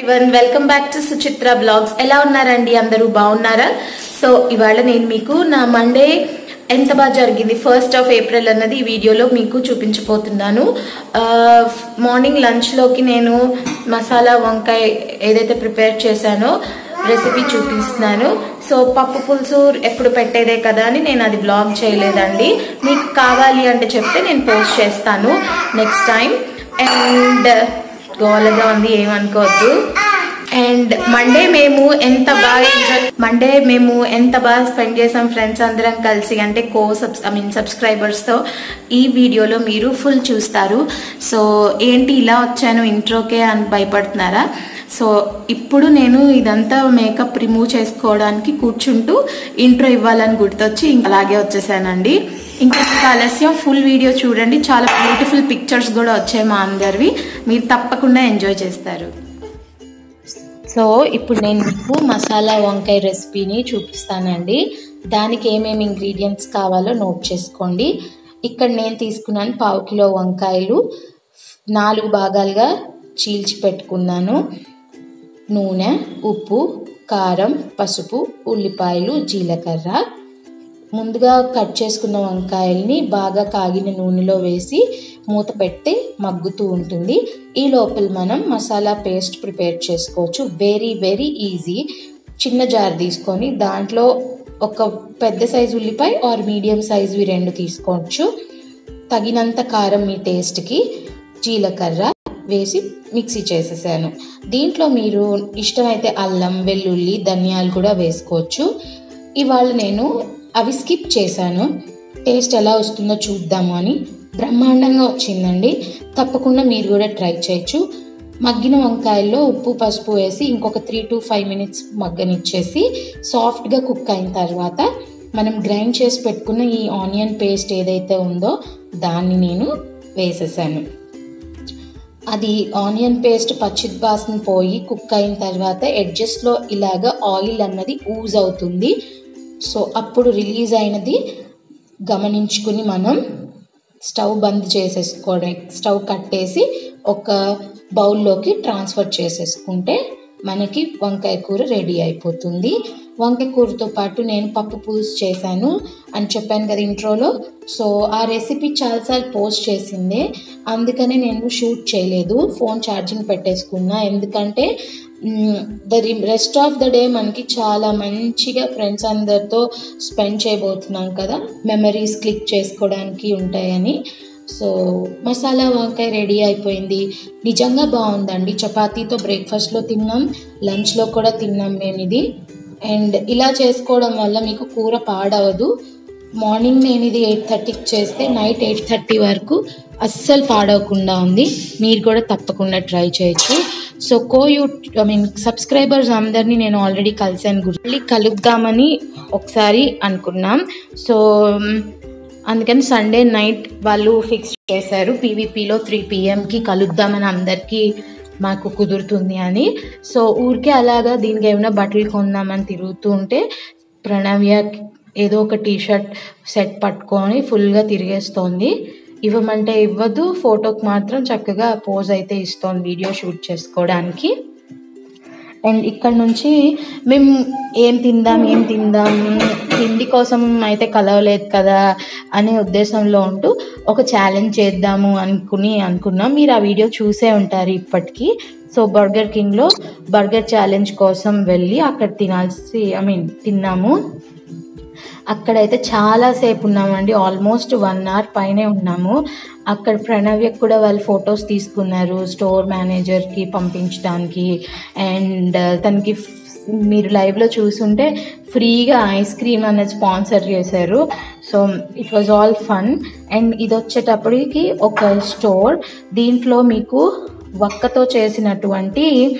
ఇవన్ welcome back to Suchitra blogs ఎలా ఉన్నారండి? అందరూ బాగున్నారా? సో ఇవాళ నేను మీకు నా మండే ఎంత బాగా జరిగింది? ఫస్ట్ ఆఫ్ ఏప్రిల్ అన్నది ఈ వీడియోలో మీకు చూపించబోతున్నాను. మార్నింగ్ లంచ్లోకి నేను మసాలా వంకాయ ఏదైతే ప్రిపేర్ చేశానో రెసిపీ చూపిస్తున్నాను. సో పప్పు పులుసు ఎప్పుడు పెట్టేదే కదా అని నేను అది బ్లాగ్ చేయలేదండి. మీకు కావాలి అంటే చెప్తే నేను పోస్ట్ చేస్తాను. నెక్స్ట్ టైం అండ్ గోలగా ఉంది ఏమనుకోవద్దు. అండ్ మండే మేము ఎంత బాగా ఎంజాయ్ మండే మేము ఎంత బాగా స్పెండ్ చేసాం ఫ్రెండ్స్ అందరం కలిసి అంటే కో సబ్స్ ఐ మీన్ సబ్స్క్రైబర్స్తో ఈ వీడియోలో మీరు ఫుల్ చూస్తారు. సో ఏంటి ఇలా వచ్చాను ఇంట్రోకే అని భయపడుతున్నారా? సో ఇప్పుడు నేను ఇదంతా మేకప్ రిమూవ్ చేసుకోవడానికి కూర్చుంటూ ఇంట్రో ఇవ్వాలని గుర్తొచ్చి ఇంక అలాగే వచ్చేసానండి. ఇంకా ఆలస్యం ఫుల్ వీడియో చూడండి. చాలా బ్యూటిఫుల్ పిక్చర్స్ కూడా వచ్చాయి మా అందరివి. మీరు తప్పకుండా ఎంజాయ్ చేస్తారు. సో ఇప్పుడు నేను మీకు మసాలా వంకాయ రెసిపీని చూపిస్తానండి. దానికి ఏమేమి ఇంగ్రీడియంట్స్ కావాలో నోట్ చేసుకోండి. ఇక్కడ నేను తీసుకున్నాను పావు కిలో వంకాయలు. నాలుగు భాగాలుగా చీల్చి పెట్టుకున్నాను. నూనె ఉప్పు కారం పసుపు ఉల్లిపాయలు జీలకర్ర. ముందుగా కట్ చేసుకున్న వంకాయల్ని బాగా కాగిన నూనెలో వేసి మూత పెట్టి మగ్గుతూ ఉంటుంది. ఈ లోపల మనం మసాలా పేస్ట్ ప్రిపేర్ చేసుకోవచ్చు. వెరీ వెరీ ఈజీ చిన్న జార్ తీసుకొని దాంట్లో ఒక పెద్ద సైజు ఉల్లిపాయ ఆర్ మీడియం సైజువి రెండు తీసుకోవచ్చు. తగినంత కారం మీ టేస్ట్కి జీలకర్ర వేసి మిక్సీ చేసేసాను. దీంట్లో మీరు ఇష్టమైతే అల్లం వెల్లుల్లి ధనియాలు కూడా వేసుకోవచ్చు. ఇవాళ నేను అవి స్కిప్ చేశాను. టేస్ట్ ఎలా వస్తుందో చూద్దాము అని బ్రహ్మాండంగా వచ్చిందండి. తప్పకుండా మీరు కూడా ట్రై చేయొచ్చు. మగ్గిన వంకాయల్లో ఉప్పు పసుపు వేసి ఇంకొక త్రీ టు ఫైవ్ మినిట్స్ మగ్గనిచ్చేసి సాఫ్ట్గా కుక్ అయిన తర్వాత మనం గ్రైండ్ చేసి పెట్టుకున్న ఈ ఆనియన్ పేస్ట్ ఏదైతే ఉందో దాన్ని నేను వేసేసాను. అది ఆనియన్ పేస్ట్ పచ్చి వాసన పోయి కుక్ అయిన తర్వాత ఎడ్జస్ట్లో ఇలాగ ఆయిల్ అన్నది ఊజ్ అవుతుంది. సో అప్పుడు రిలీజ్ అయినది గమనించుకుని మనం స్టవ్ బంద్ చేసేసుకోవడం స్టవ్ కట్టేసి ఒక బౌల్లోకి ట్రాన్స్ఫర్ చేసేసుకుంటే మనకి వంకాయ కూర రెడీ అయిపోతుంది. వంకాయ కూరతో పాటు నేను పప్పు పులుసు చేశాను అని చెప్పాను కదా ఇంట్రోలో. సో ఆ రెసిపీ చాలాసార్లు పోస్ట్ చేసిందే. అందుకనే నేను షూట్ చేయలేదు. ఫోన్ ఛార్జింగ్ పెట్టేసుకున్నా. ఎందుకంటే the rest of the day మనకి చాలా మంచిగా ఫ్రెండ్స్ అందరితో స్పెండ్ చేయబోతున్నాం కదా. మెమరీస్ క్లిక్ చేసుకోవడానికి ఉంటాయని. సో మసాలా వంకాయ రెడీ అయిపోయింది. నిజంగా బాగుందండి. చపాతీతో బ్రేక్ఫాస్ట్లో తిన్నాం. లంచ్లో కూడా తిన్నాం మేము ఇది. అండ్ ఇలా చేసుకోవడం వల్ల మీకు కూర పాడవదు. మార్నింగ్ నేను ఇది ఎయిట్ థర్టీకి చేస్తే నైట్ ఎయిట్ థర్టీ వరకు అస్సలు పాడవకుండా ఉంది. మీరు కూడా తప్పకుండా ట్రై చేయొచ్చు. సో కో యూ ఐ మీన్ సబ్స్క్రైబర్స్ అందరినీ నేను ఆల్రెడీ కలిసాను గుర్తు కలుద్దామని ఒకసారి అనుకున్నాం. సో అందుకని సండే నైట్ వాళ్ళు ఫిక్స్ చేశారు. పీవీపీలో త్రీ పిఎంకి కలుద్దామని అందరికీ మాకు కుదురుతుంది అని. సో ఊరికే అలాగా దీనికి ఏమైనా బట్టలు కొందామని తిరుగుతూ ఉంటే ప్రణవ్య ఏదో ఒక టీ షర్ట్ సెట్ పట్టుకొని ఫుల్గా తిరిగేస్తోంది. ఇవ్వమంటే ఇవ్వదు ఫోటోకి మాత్రం చక్కగా పోజ్ అయితే ఇస్తోంది వీడియో షూట్ చేసుకోవడానికి. అండ్ ఇక్కడ నుంచి మేము ఏం తిందాం ఏం తిందాం తిండి కోసం అయితే కలవలేదు కదా అనే ఉద్దేశంలో ఉంటూ ఒక ఛాలెంజ్ చేద్దాము అనుకుని అనుకున్నాం. మీరు ఆ వీడియో చూసే ఉంటారు ఇప్పటికీ. సో బర్గర్ కింగ్లో బర్గర్ ఛాలెంజ్ కోసం వెళ్ళి అక్కడ తినాల్సి ఐ మీన్ తిన్నాము. అక్కడైతే చాలాసేపు ఉన్నామండి ఆల్మోస్ట్ వన్ అవర్ పైనే ఉన్నాము. అక్కడ ప్రణవ్యకు కూడా వాళ్ళు ఫొటోస్ తీసుకున్నారు. స్టోర్ మేనేజర్కి పంపించడానికి. అండ్ తనకి మీరు లైవ్లో చూసుంటే ఫ్రీగా ఐస్ క్రీమ్ అనేది స్పాన్సర్ చేశారు. So it was all fun. And ఇది వచ్చేటప్పటికి ఒక స్టోర్. దీంట్లో మీకు వక్కతో చేసినటువంటి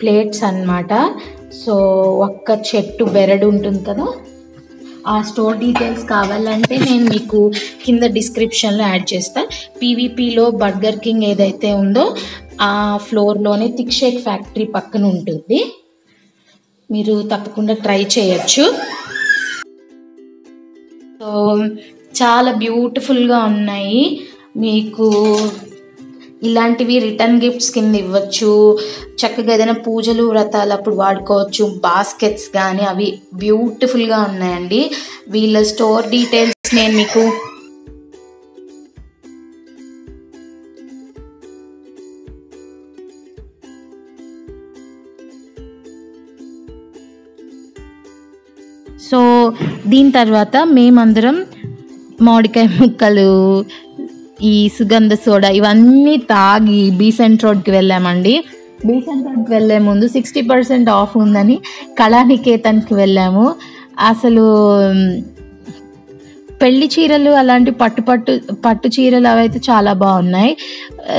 ప్లేట్స్ అన్నమాట. సో ఒక్క చెట్టు బెరడు ఉంటుంది కదా? ఆ స్టోర్ డీటెయిల్స్ కావాలంటే నేను మీకు కింద డిస్క్రిప్షన్లో యాడ్ చేస్తా. పీవీపీలో బర్గర్ కింగ్ ఏదైతే ఉందో ఆ ఫ్లోర్లోనే థిక్ షేక్ ఫ్యాక్టరీ పక్కన ఉంటుంది. మీరు తప్పకుండా ట్రై చేయొచ్చు. సో చాలా బ్యూటిఫుల్గా ఉన్నాయి. మీకు ఇలాంటివి రిటర్న్ గిఫ్ట్స్ కింద ఇవ్వచ్చు. చక్కగా ఏదైనా పూజలు వ్రతాలు అప్పుడు వాడుకోవచ్చు. బాస్కెట్స్ కానీ అవి బ్యూటిఫుల్గా ఉన్నాయండి. వీళ్ళ స్టోర్ డీటెయిల్స్ నేను మీకు సో దీని తర్వాత మేమందరం మామిడికాయ ముక్కలు ఈ సుగంధ సోడా ఇవన్నీ తాగి బీసెంట్ రోడ్కి వెళ్ళామండి. బీసెంట్ రోడ్కి వెళ్ళే ముందు సిక్స్టీ పర్సెంట్ ఆఫ్ ఉందని కళానికేతన్కి వెళ్ళాము. అసలు పెళ్ళి చీరలు అలాంటి పట్టు పట్టు పట్టు చీరలు అవైతే చాలా బాగున్నాయి.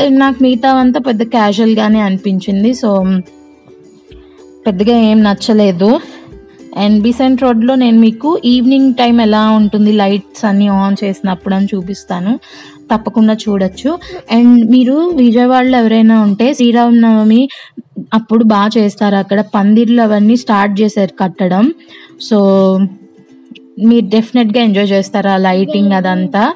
నాకు నాకు మిగతావంతా పెద్ద క్యాజువల్గానే అనిపించింది. సో పెద్దగా ఏం నచ్చలేదు. అండ్ బిసెంట్ రోడ్లో నేను మీకు ఈవినింగ్ టైం ఎలా ఉంటుంది లైట్స్ అన్నీ ఆన్ చేసినప్పుడు అని చూపిస్తాను. తప్పకుండా చూడొచ్చు. అండ్ మీరు విజయవాడలో ఎవరైనా ఉంటే శ్రీరామనవమి అప్పుడు బాగా చేస్తారు. అక్కడ పందిర్లు అవన్నీ స్టార్ట్ చేశారు కట్టడం. సో మీరు డెఫినెట్గా ఎంజాయ్ చేస్తారు ఆ లైటింగ్ అదంతా?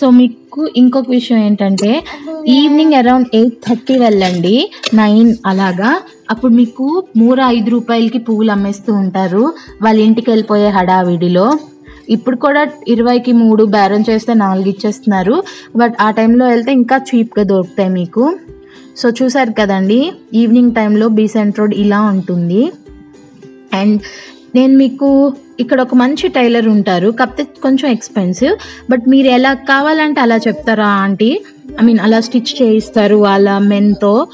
సో మీకు ఇంకొక విషయం ఏంటంటే ఈవినింగ్ అరౌండ్ ఎయిట్ థర్టీ వెళ్ళండి. నైన్ అలాగా. అప్పుడు మీకు మూర ఐదు రూపాయలకి పువ్వులు అమ్మేస్తూ ఉంటారు. వాళ్ళ ఇంటికి వెళ్ళిపోయే హడావిడిలో. ఇప్పుడు కూడా ఇరవైకి మూడు బేరం చేస్తే నాలుగు ఇచ్చేస్తున్నారు. బట్ ఆ టైంలో వెళ్తే ఇంకా చీప్గా దొరుకుతాయి మీకు. సో చూసారు కదండి ఈవినింగ్ టైంలో బీసెంట్ రోడ్ ఇలా ఉంటుంది. అండ్ నేను మీకు ఇక్కడ ఒక మంచి టైలర్ ఉంటారు. కాకపోతే కొంచెం ఎక్స్పెన్సివ్. బట్ మీరు ఎలా కావాలంటే అలా చెప్తారా ఆంటీ? ఐ మీన్ అలా స్టిచ్ చేయిస్తారు వాళ్ళ మెన్తో.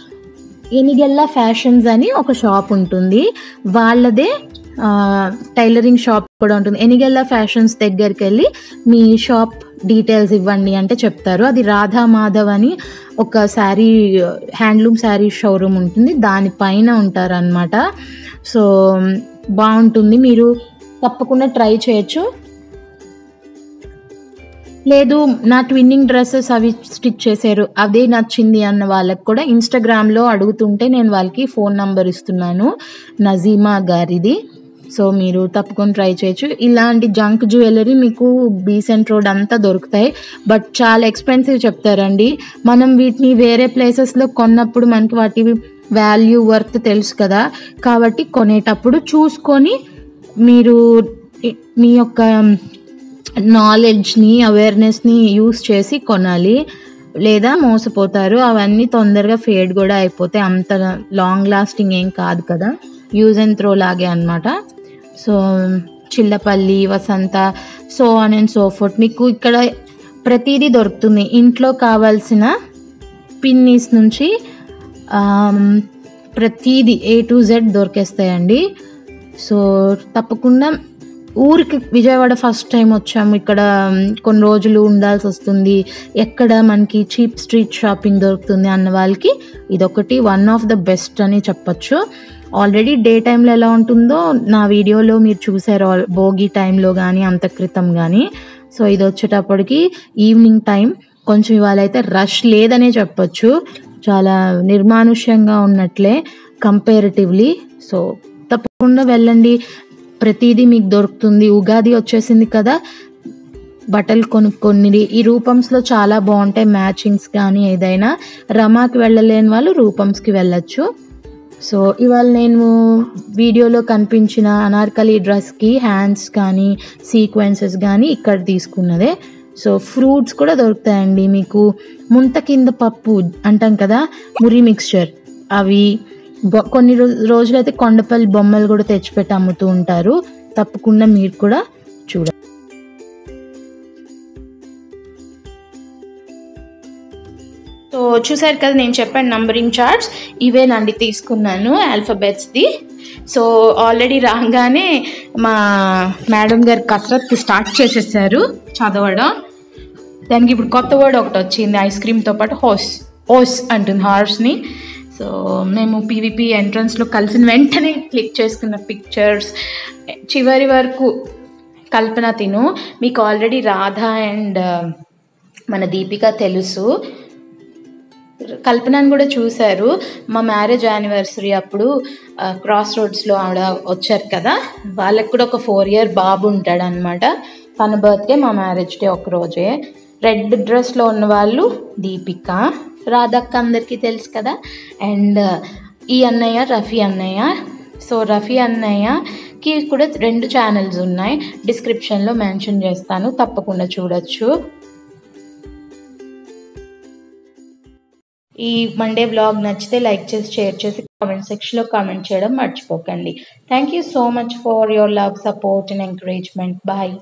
ఎనిగెల్లా ఫ్యాషన్స్ అని ఒక షాప్ ఉంటుంది. వాళ్ళదే టైలరింగ్ షాప్ కూడా ఉంటుంది. ఎనిగెల్లా ఫ్యాషన్స్ దగ్గరికి వెళ్ళి మీ షాప్ డీటెయిల్స్ ఇవ్వండి అంటే చెప్తారు. అది రాధా మాధవ్ అని ఒక శారీ హ్యాండ్లూమ్ శారీ షోరూమ్ ఉంటుంది. దానిపైన ఉంటారనమాట సో బాగుంటుంది. మీరు తప్పకుండా ట్రై చేయొచ్చు. లేదు నా ట్విన్నింగ్ డ్రెస్సెస్ అవి స్టిచ్ చేశారు. అదే నచ్చింది అన్న వాళ్ళకి కూడా ఇన్స్టాగ్రామ్లో అడుగుతుంటే నేను వాళ్ళకి ఫోన్ నంబర్ ఇస్తున్నాను. నజీమా గారిది. సో మీరు తప్పకుండా ట్రై చేయొచ్చు. ఇలాంటి జంక్ జ్యువెలరీ మీకు బీసెంట్ రోడ్ అంతా దొరుకుతాయి. బట్ చాలా ఎక్స్పెన్సివ్ చెప్తారండి. మనం వీటిని వేరే ప్లేసెస్లో కొన్నప్పుడు మనకి వాటి వాల్యూ వర్త్ తెలుసు కదా. కాబట్టి కొనేటప్పుడు చూసుకొని మీరు మీ యొక్క నాలెడ్జ్ని అవేర్నెస్ని యూస్ చేసి కొనాలి. లేదా మోసపోతారు. అవన్నీ తొందరగా ఫేడ్ కూడా అయిపోతాయి. అంత లాంగ్ లాస్టింగ్ ఏం కాదు కదా. యూజ్ అండ్ త్రో లాగే అనమాట so Chillapalli Vasantha so on and so forth మీకు ఇక్కడ ప్రతిదీ దొరుకుతుంది. ఇంట్లో కావాల్సిన పిన్నీస్ నుంచి ప్రతీది ఏ టు జెడ్ దొరికేస్తాయండి. సో తప్పకుండా ఊరికి విజయవాడ ఫస్ట్ టైం వచ్చాము. ఇక్కడ కొన్ని రోజులు ఉండాల్సి వస్తుంది. ఎక్కడ మనకి చీప్ స్ట్రీట్ షాపింగ్ దొరుకుతుంది అన్న వాళ్ళకి ఇదొకటి వన్ ఆఫ్ ద బెస్ట్ అని చెప్పొచ్చు. ఆల్రెడీ డే టైంలో ఎలా ఉంటుందో నా వీడియోలో మీరు చూసారు ఆల్- భోగి టైంలో కానీ అంత క్రితం కానీ సో ఇది వచ్చేటప్పటికి ఈవినింగ్ టైం కొంచెం ఇవాళ అయితే రష్ లేదనే చెప్పొచ్చు. చాలా నిర్మానుష్యంగా ఉన్నట్లే కంపేరిటివ్లీ సో తప్పకుండా వెళ్ళండి. ప్రతిదీ మీకు దొరుకుతుంది. ఉగాది వచ్చేసింది కదా. బట్టలు కొనుక్కొని ఈ రూపమ్స్లో చాలా బాగుంటాయి మ్యాచింగ్స్ కానీ ఏదైనా. రమాకి వెళ్ళలేని వాళ్ళు రూపమ్స్కి వెళ్ళొచ్చు. సో ఇవాళ నేను వీడియోలో కనిపించిన అనార్కలి డ్రెస్కి హ్యాండ్స్ కానీ సీక్వెన్సెస్ కానీ ఇక్కడ తీసుకున్నదే. సో ఫ్రూట్స్ కూడా దొరుకుతాయండి మీకు. ముంత కింద పప్పు అంటాం కదా మురి మిక్స్చర్. అవి కొన్ని రోజులు రోజులైతే కొండపల్లి బొమ్మలు కూడా తెచ్చిపెట్టి అమ్ముతూ ఉంటారు. తప్పకుండా మీరు కూడా చూడండి సో చూసారు కదా నేను చెప్పాను నంబరింగ్ చార్ట్స్ ఇవేనండి తీసుకున్నాను ఆల్ఫాబెట్స్ది సో ఆల్రెడీ రాగానే మా మేడం గారు కసరత్తు స్టార్ట్ చేసేసారు చదవడం. దానికి ఇప్పుడు కొత్త వర్డ్ ఒకటి వచ్చింది ఐస్ క్రీమ్తో పాటు హోస్ ఓస్ అంటుంది హార్స్ని సో మేము పీవీపీ ఎంట్రన్స్లో కలిసిన వెంటనే క్లిక్ చేసుకున్న పిక్చర్స్ చివరి వరకు కల్పన తిను. మీకు ఆల్రెడీ రాధ అండ్ uh, మన దీపిక తెలుసు. కల్పనను కూడా చూశారు. మా మ్యారేజ్ యానివర్సరీ అప్పుడు uh, క్రాస్ రోడ్స్లో ఆవిడ వచ్చారు కదా. వాళ్ళకి కూడా ఒక ఫోర్ ఇయర్ బాబు ఉంటాడు అనమాట తన బర్త్డే మా మ్యారేజ్ డే ఒక రోజే రెడ్ డ్రెస్లో ఉన్న వాళ్ళు దీపిక. రాధక్క అందరికీ తెలుసు కదా? అండ్ ఈ అన్నయ్య రఫీ అన్నయ్య. సో రఫీ అన్నయ్యకి కూడా రెండు ఛానల్స్ ఉన్నాయి. డిస్క్రిప్షన్లో మెన్షన్ చేస్తాను. తప్పకుండా చూడొచ్చు. ఈ మండే వ్లాగ్ నచ్చితే లైక్ చేసి షేర్ చేసి కామెంట్ సెక్షన్లో కామెంట్ చేయడం మర్చిపోకండి. Thank you so much for your love support and encouragement bye